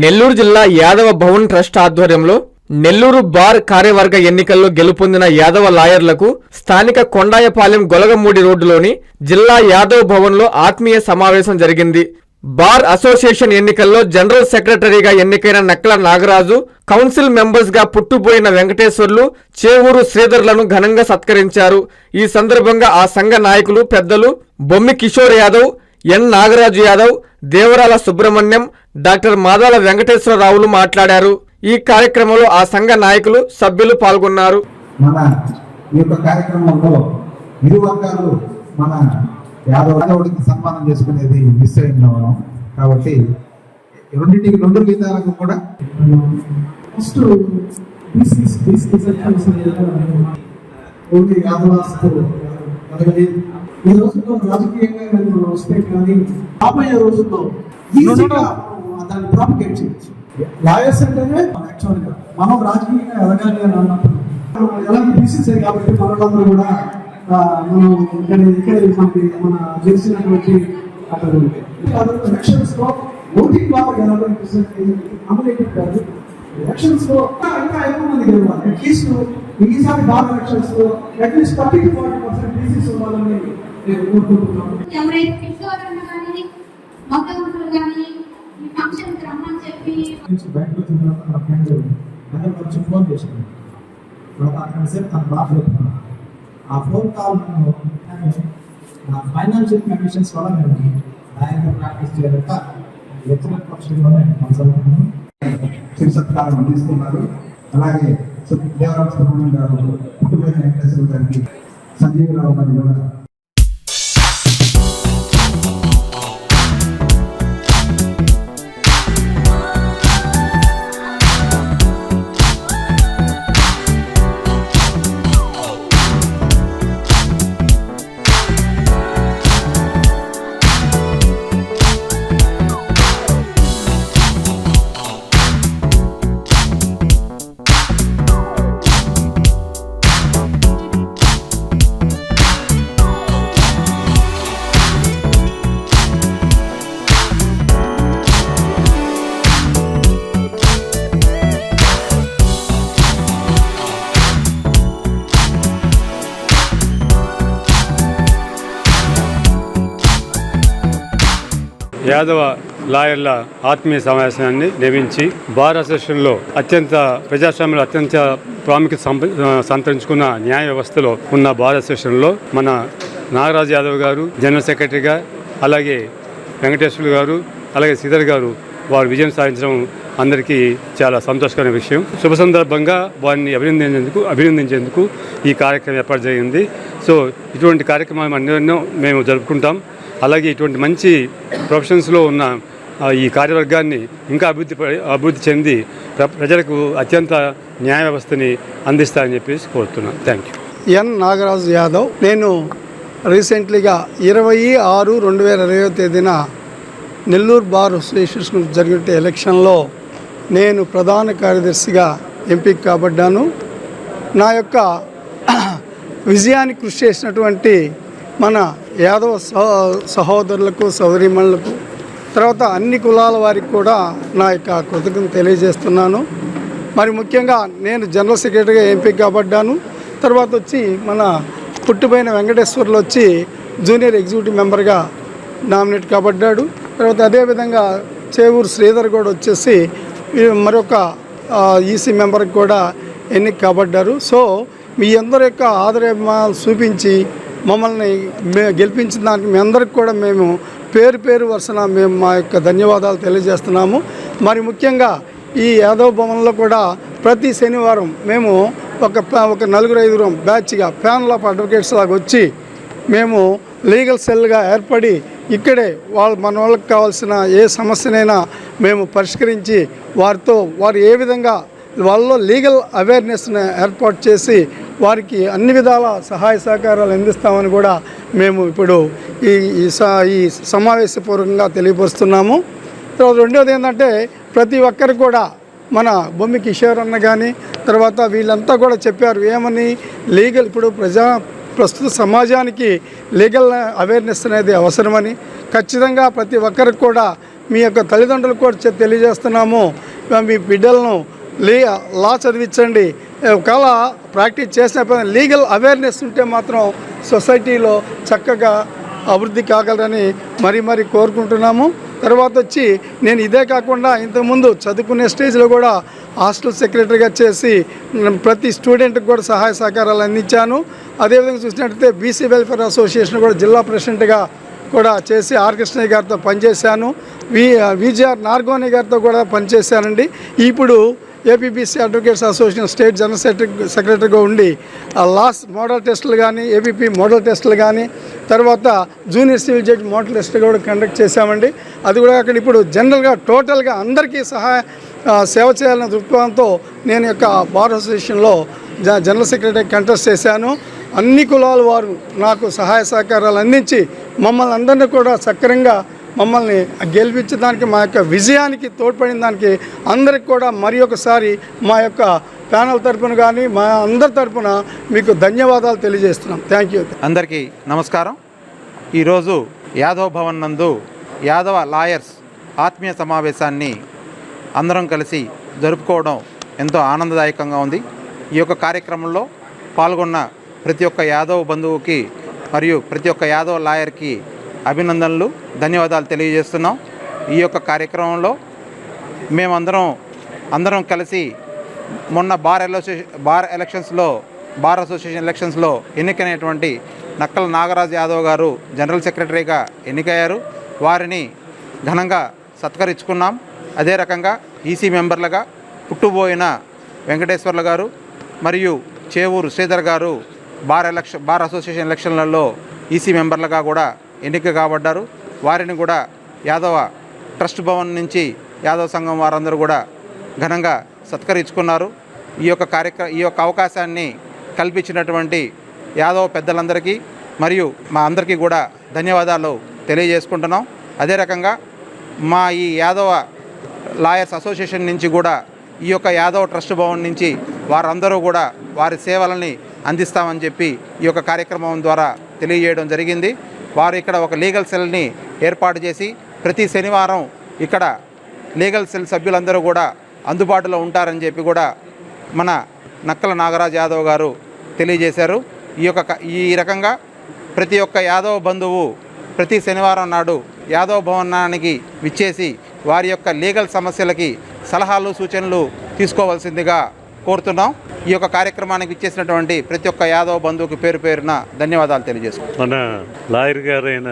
నెల్లూరు జిల్లా యాదవ భవన్ ట్రస్ట్ ఆధ్వర్యంలో నెల్లూరు బార్ కార్యవర్గ ఎన్నికల్లో గెలుపొందిన యాదవ లాయర్లకు స్థానిక కొండాయపాలెం గొలగమూడి రోడ్డులోని జిల్లా యాదవ్ భవన్లో ఆత్మీయ సమావేశం జరిగింది. బార్ అసోసియేషన్ ఎన్నికల్లో జనరల్ సెక్రటరీగా ఎన్నికైన నక్కల నాగరాజు కౌన్సిల్ మెంబర్స్గా పుట్టుపోయిన వెంకటేశ్వర్లు చేవూరు శ్రీధర్లను ఘనంగా సత్కరించారు. ఈ సందర్భంగా ఆ సంఘ నాయకులు పెద్దలు బొమ్మి కిషోర్ యాదవ్ ఎన్ నాగరాజు యాదవ్ దేవరాల సుబ్రహ్మణ్యం డాక్టర్ మాదాల వెంకటేశ్వరరావులు మాట్లాడారు. ఈ కార్యక్రమంలో ఆ సంఘ నాయకులు సభ్యులు పాల్గొన్నారు. మన ఈ యొక్క కార్యక్రమంలో ఇరు వర్గాలు మన యాదవ యాదవుడికి సన్మానం చేసుకునేది మిస్ అయింది మనం. కాబట్టి రెండింటికి రెండు గీతాలకు కూడా ఫస్ట్ బీసీస్ ఓన్లీ యాదవాస్తు ఈ రోజుల్లో రాజకీయంగా మనం వస్తే కానీ రాబోయే రోజుల్లో ఈజీగా దాన్ని ప్రాపిగేట్ చేయొచ్చు. లాయర్స్ అంటేనే యాక్చువల్గా మనం రాజకీయంగా ఎదగాలి అని అన్నప్పుడు ఎలాంటి బీసీసీ కాబట్టి మనలందరూ కూడా మనం ఇక్కడ ఇక్కడ మనకి మన గెలిచినటువంటి అతను ఎలక్షన్స్లో ఓటింగ్ ద్వారా గెలవడం కాదు. ఎలక్షన్స్లో ఇంకా ఇంకా ఎక్కువ మంది గెలవాలి అట్లీస్ట్ ఈసారి బాగా ఎలక్షన్స్లో at least thirty two forty percent BCs ఉండాలని నేను కోరుకుంటున్నాను. ఎవరైతే కిషోర్ అన్న కానీ మగ్గములు కానీ ఈ ఫంక్షన్కి రమ్మని చెప్పి నుంచి బయటకు వచ్చిన తర్వాత నా ఫ్రెండ్ అందరూ కొంచెం ఫోన్ చేశాను తన ఆ ఫోన్ కాల్ నా ఫైనాన్షియల్ కండిషన్స్ వల్ల నేను బ్యాంక్ ప్రాక్టీస్ చేయలేక లెక్చరర్ ప్రొఫెషన్లో నేను కొనసాగుతున్నాను. శివ సత్కారం అందిస్తున్నారు. అలాగే సు- దేవరాజ సుబ్రహ్మణ్యం గారు పుట్టుబడిన వెంకటేశ్వర గారికి സജീവരാവുന്ന యాదవ లాయర్ల ఆత్మీయ సమావేశాన్ని నిర్మించి బార్ అసోసియేషన్లో అత్యంత ప్రజాస్వామ్యంలో అత్యంత ప్రాముఖ్యత సంతరించుకున్న న్యాయ వ్యవస్థలో ఉన్న బార్ అసోసియేషన్లో మన నాగరాజ్ యాదవ్ గారు జనరల్ సెక్రటరీగా అలాగే వెంకటేశ్వర్లు గారు అలాగే శ్రీధర్ గారు వారు విజయం సాధించడం అందరికీ చాలా సంతోషకరమైన విషయం. శుభ సందర్భంగా వారిని అభినందించేందుకు అభినందించేందుకు ఈ కార్యక్రమం ఏర్పాటు జరిగింది. సో ఇటువంటి కార్యక్రమాలు ఎన్నెన్నో మేము జరుపుకుంటాం. అలాగే ఇటువంటి మంచి ప్రొఫెషన్స్లో ఉన్న ఈ కార్యవర్గాన్ని ఇంకా అభివృద్ధి ప- అభివృద్ధి చెంది ప్ర- ప్రజలకు అత్యంత న్యాయ వ్యవస్థని అందిస్తారని చెప్పేసి కోరుతున్నాను. Thank you. N Nagaraju Yadav నేను రీసెంట్లీగా ఇరవై ఆరు రెండు వేల ఇరవై తేదీన నెల్లూరు బార్ అసోసియేషన్ జరిగిన ఎలక్షన్లో నేను ప్రధాన కార్యదర్శిగా ఎంపిక కాబడ్డాను. నా యొక్క విజయానికి కృషి చేసినటువంటి మన యాదవ సహో- సహోదరులకు సోదరిమణులకు తర్వాత అన్ని కులాల వారికి కూడా నా యొక్క కృతజ్ఞత తెలియజేస్తున్నాను. మరి ముఖ్యంగా నేను జనరల్ సెక్రటరీగా ఎంపిక కాబడ్డాను. తర్వాత వచ్చి మన పుట్టిపోయిన వెంకటేశ్వర్లు వచ్చి జూనియర్ ఎగ్జిక్యూటివ్ మెంబర్గా నామినేట్ కాబడ్డాడు. తర్వాత అదేవిధంగా చేవూరు శ్రీధర్ కూడా వచ్చేసి మరొక ఈసీ మెంబర్కి కూడా ఎన్నిక కాబడ్డారు. సో మీ అందరి యొక్క ఆదరమాలు చూపించి మమ్మల్ని మే- గెలిపించిన దానికి మీ అందరికి కూడా మేము పేరు పేరు వరుసన మేము మా యొక్క ధన్యవాదాలు తెలియజేస్తున్నాము. మరి ముఖ్యంగా ఈ యాదవ్ భవన్లో కూడా ప్రతి శనివారం మేము ఒక ఒక నలుగురు ఐదుగురం బ్యాచ్గా ప్యానల్ ఆఫ్ అడ్వకేట్స్ లాగా వచ్చి మేము లీగల్ సెల్గా ఏర్పడి ఇక్కడే వాళ్ళు మన వాళ్ళకి కావాల్సిన ఏ సమస్యనైనా మేము పరిష్కరించి వారితో వారు ఏ విధంగా వాళ్ళలో లీగల్ అవేర్నెస్ని ఏర్పాటు చేసి వారికి అన్ని విధాల సహాయ సహకారాలు అందిస్తామని కూడా మేము ఇప్పుడు ఈ ఈ స- ఈ సమావేశపూర్వకంగా తెలియపరుస్తున్నాము. తర్వాత రెండోది ఏంటంటే ప్రతి ఒక్కరికి కూడా మన బొమ్మి కిషోర్ అన్న కానీ తర్వాత వీళ్ళంతా కూడా చెప్పారు ఏమని లీగల్ ఇప్పుడు ప్రజా ప్రస్తుత సమాజానికి లీగల్ అవేర్నెస్ అనేది అవసరమని. ఖచ్చితంగా ప్రతి ఒక్కరికి కూడా మీ యొక్క తల్లిదండ్రులకు కూడా తెలియజేస్తున్నాము. మీ బిడ్డలను లీ లా చదివించండి. ఒకవేళ ప్రాక్టీస్ చేసిన లీగల్ అవేర్నెస్ ఉంటే మాత్రం సొసైటీలో చక్కగా అభివృద్ధి కాగలరని మరీ మరీ కోరుకుంటున్నాము. తర్వాత వచ్చి నేను ఇదే కాకుండా ఇంతకుముందు చదువుకునే స్టేజ్లో కూడా హాస్టల్ సెక్రటరీగా చేసి ప్రతి స్టూడెంట్కి కూడా సహాయ సహకారాలు అందించాను. అదేవిధంగా చూసినట్లయితే బీసీ వెల్ఫేర్ అసోసియేషన్ కూడా జిల్లా ప్రెసిడెంట్గా కూడా చేసి ఆర్. కృష్ణయ్య గారితో పనిచేశాను. వి విజిఆర్ నార్గోని గారితో కూడా పనిచేశానండి. ఇప్పుడు APBC advocates association state general secretary సెక్రటరీగా ఉండి ఆ లాస్ట్ మోడల్ టెస్టులు కానీ ఏపీపీ మోడల్ టెస్టులు కానీ తర్వాత జూనియర్ సివిల్ జడ్జి మోడల్ టెస్టులు కూడా కండక్ట్ చేశామండి. అది కూడా అక్కడ ఇప్పుడు జనరల్గా టోటల్గా అందరికీ సహాయ సేవ చేయాలనే దృక్పథంతో నేను యొక్క బార్ అసోసియేషన్లో జ- జనరల్ సెక్రటరీ కంటెస్ట్ చేశాను. అన్ని కులాల వారు నాకు సహాయ సహకారాలు అందించి మమ్మల్ని అందరినీ కూడా సక్రంగా మమ్మల్ని గెలిపించడానికి మా యొక్క విజయానికి తోడ్పడిన దానికి అందరికి కూడా మరి ఒకసారి మా యొక్క ప్యానల్ తరపున కానీ మా అందరి తరపున మీకు ధన్యవాదాలు తెలియజేస్తున్నాం. థ్యాంక్ యూ అందరికీ నమస్కారం. ఈరోజు యాదవ్ భవన్ నందు యాదవ లాయర్స్ ఆత్మీయ సమావేశాన్ని అందరం కలిసి జరుపుకోవడం ఎంతో ఆనందదాయకంగా ఉంది. ఈ యొక్క కార్యక్రమంలో పాల్గొన్న ప్రతి ఒక్క యాదవ్ బంధువుకి మరియు ప్రతి ఒక్క యాదవ్ లాయర్కి అభినందనలు ధన్యవాదాలు తెలియజేస్తున్నాం. ఈ యొక్క కార్యక్రమంలో మేమందరం అందరం కలిసి మొన్న బార్ అసోసియేషన్ బార్ ఎలక్షన్స్లో బార్ అసోసియేషన్ ఎలక్షన్స్లో ఎన్నికైనటువంటి నక్కల నాగరాజ్ యాదవ్ గారు జనరల్ సెక్రటరీగా ఎన్నికయ్యారు. వారిని ఘనంగా సత్కరించుకున్నాం. అదే రకంగా ఈసీ మెంబర్లుగా పుట్టుబోయిన వెంకటేశ్వర్ల గారు మరియు Chevuru Sridhar garu bar election bar association ఎలక్షన్లలో ఈసీ మెంబర్లుగా కూడా ఎన్నిక కాబడ్డారు. వారిని కూడా యాదవ ట్రస్ట్ భవన్ నుంచి యాదవ సంఘం వారందరూ కూడా ఘనంగా సత్కరించుకున్నారు. ఈ యొక్క కార్యక్ర ఈ యొక్క అవకాశాన్ని కల్పించినటువంటి యాదవ పెద్దలందరికీ మరియు మా అందరికీ కూడా ధన్యవాదాలు తెలియజేసుకుంటున్నాం. అదే రకంగా మా ఈ యాదవ లాయర్స్ అసోసియేషన్ నుంచి కూడా ఈ యొక్క యాదవ్ ట్రస్ట్ భవన్ నుంచి వారందరూ కూడా వారి సేవలని అందిస్తామని చెప్పి ఈ యొక్క కార్యక్రమం ద్వారా తెలియజేయడం జరిగింది. వారు ఇక్కడ ఒక లీగల్ సెల్ని ఏర్పాటు చేసి ప్రతి శనివారం ఇక్కడ లీగల్ సెల్ సభ్యులందరూ కూడా అందుబాటులో ఉంటారని చెప్పి కూడా మన నక్కల నాగరాజ్ యాదవ్ గారు తెలియజేశారు. ఈ యొక్క ఈ రకంగా ప్రతి ఒక్క యాదవ్ బంధువు ప్రతి శనివారం నాడు యాదవ్ భవనానికి విచ్చేసి వారి యొక్క లీగల్ సమస్యలకి సలహాలు సూచనలు తీసుకోవాల్సిందిగా కోరుతున్నాం. ఈ యొక్క కార్యక్రమానికి ఇచ్చేసినటువంటి ప్రతి ఒక్క యాదవ్ బంధువుకి పేరు పేరున ధన్యవాదాలు తెలియజేసుకుంటాం మన లాయర్ గారైన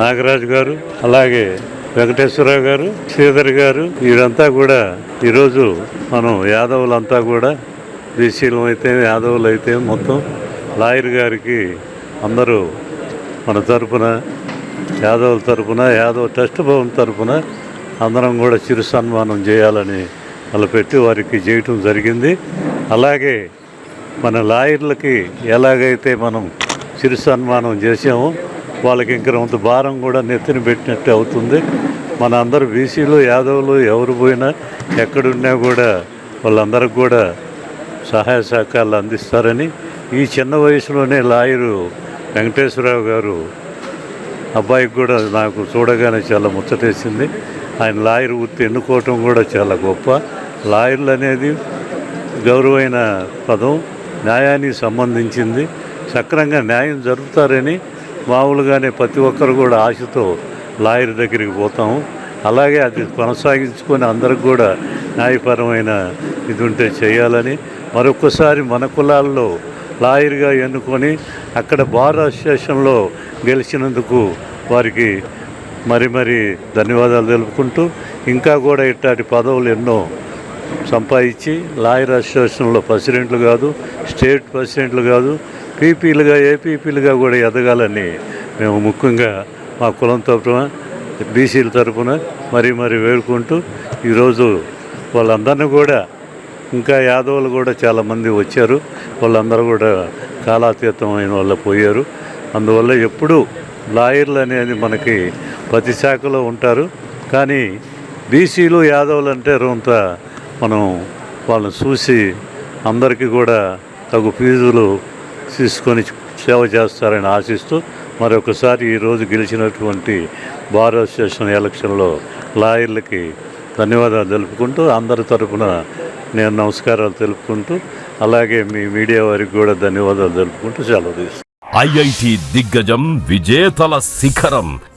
నాగరాజు గారు అలాగే వెంకటేశ్వరరావు గారు శ్రీధర్ గారు వీరంతా కూడా ఈరోజు మనం యాదవులంతా కూడా బీసీలు అయితే యాదవులు అయితే మొత్తం లాయర్ గారికి అందరూ మన తరపున యాదవుల తరపున యాదవ్ ట్రస్ట్ భవన్ తరపున అందరం కూడా చిరు సన్మానం చేయాలని అలా పెట్టి వారికి చేయటం జరిగింది. అలాగే మన లాయర్లకి ఎలాగైతే మనం చిరు సన్మానం చేసామో వాళ్ళకి ఇంకా కొంత భారం కూడా నెత్తిన పెట్టినట్టు అవుతుంది. మన అందరు బీసీలు యాదవులు ఎవరు పోయినా ఎక్కడున్నా కూడా వాళ్ళందరికి కూడా సహాయ సహకారాలు అందిస్తారని ఈ చిన్న వయసులోనే లాయరు వెంకటేశ్వరరావు గారు అబ్బాయికి కూడా నాకు చూడగానే చాలా ముచ్చటేసింది. ఆయన లాయర్ వృత్తి ఎన్నుకోవటం కూడా చాలా గొప్ప. లాయర్లు అనేది గౌరవమైన పదం న్యాయానికి సంబంధించింది. సక్రంగా న్యాయం జరుపుతారని మామూలుగానే ప్రతి ఒక్కరు కూడా ఆశతో లాయర్ దగ్గరికి పోతాము. అలాగే అది కొనసాగించుకొని అందరికి కూడా న్యాయపరమైన ఇది ఉంటే చేయాలని మరొకసారి మన కులాల్లో లాయర్గా ఎన్నుకొని అక్కడ బార్ అసోసియేషన్లో గెలిచినందుకు వారికి మరి మరి ధన్యవాదాలు తెలుపుకుంటూ ఇంకా కూడా ఇట్లాంటి పదవులు ఎన్నో సంపాదించి లాయర్ అసోసియేషన్లో ప్రెసిడెంట్లు కాదు స్టేట్ ప్రెసిడెంట్లు కాదు పీపీలుగా ఏపీపీలుగా కూడా ఎదగాలని మేము ముఖ్యంగా మా కులం తరఫున బీసీల తరఫున మరీ మరీ వేడుకుంటూ ఈరోజు వాళ్ళందరినీ కూడా ఇంకా యాదవులు కూడా చాలామంది వచ్చారు. వాళ్ళందరూ కూడా కాలాతీతమైన వాళ్ళు పోయారు. అందువల్ల ఎప్పుడూ లాయర్లు అనేది మనకి ప్రతి శాఖలో ఉంటారు. కానీ బీసీలు యాదవులు అంటే రొంత మనం వాళ్ళని చూసి అందరికీ కూడా తగు ఫీజులు తీసుకొని సేవ చేస్తారని ఆశిస్తూ మరొకసారి ఈరోజు గెలిచినటువంటి బార్ అసోసియేషన్ ఎలక్షన్లో లాయర్లకి ధన్యవాదాలు తెలుపుకుంటూ అందరి తరపున నేను నమస్కారాలు తెలుపుకుంటూ అలాగే మీ మీడియా వారికి కూడా ధన్యవాదాలు తెలుపుకుంటూ సెలవు తీసుకుంటాను ఐఐటి దిగ్గజం విజేతల శిఖరం.